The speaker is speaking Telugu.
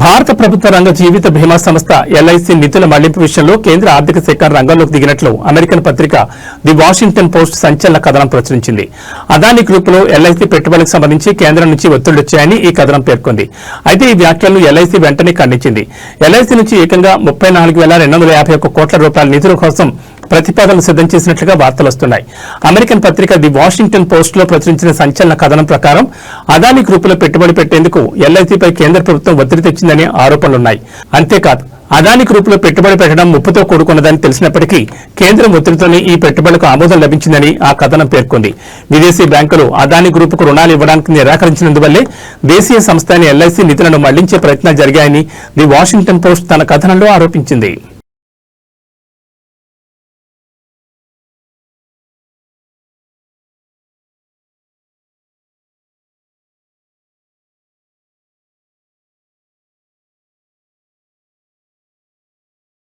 భారత ప్రభుత్వ రంగ జీవిత బీమా సంస్థ ఎల్ఐసి నిధుల మళ్ళింపు విషయంలో కేంద్ర ఆర్థిక శాఖ రంగంలోకి దిగినట్లు అమెరికన్ పత్రిక ది వాషింగ్టన్ పోస్ట్ సంచలన కథనం ప్రచురించింది. అదాని గ్రూపులో ఎల్ఐసి పెట్టుబడులకు సంబంధించి కేంద్రం నుంచి ఒత్తిళ్ళొచ్చాయని ఈ కథనం పేర్కొంది. అయితే ఈ వ్యాఖ్యలను ఎల్ఐసి వెంటనే ఖండించింది. ఎల్ఐసి నుంచి ఏకంగా ముప్పై నాలుగు వేల రెండు వందల యాభై ఒక కోట్ల రూపాయల నిధుల కోసం ప్రతిపాదనలు సిద్ధం చేసినట్లుగా వార్తలు వస్తున్నాయి. అమెరికన్ పత్రిక ది వాషింగ్టన్ పోస్ట్లో ప్రచురించిన సంచలన కథనం ప్రకారం అదాని గ్రూపులో పెట్టుబడి పెట్టేందుకు ఎల్ఐసిపై కేంద్ర ప్రభుత్వం ఒత్తిడి తెచ్చిందనే ఆరోపణలున్నాయి. అంతేకాదు అదాని గ్రూపులో పెట్టుబడి పెట్టడం ముప్పుతో కూడుకున్నదని తెలిసినప్పటికీ కేంద్రం ఒత్తిడితోనే ఈ పెట్టుబడులకు ఆమోదం లభించిందని ఆ కథనం పేర్కొంది. విదేశీ బ్యాంకులు అదాని గ్రూపుకు రుణాలు ఇవ్వడానికి నిరాకరించినందువల్లే దేశీయ సంస్థ అయిన ఎల్ఐసి నిధులను మళ్ళించే ప్రయత్నాలు జరిగాయని ది వాషింగ్టన్ పోస్ట్ తన కథనంలో ఆరోపించింది.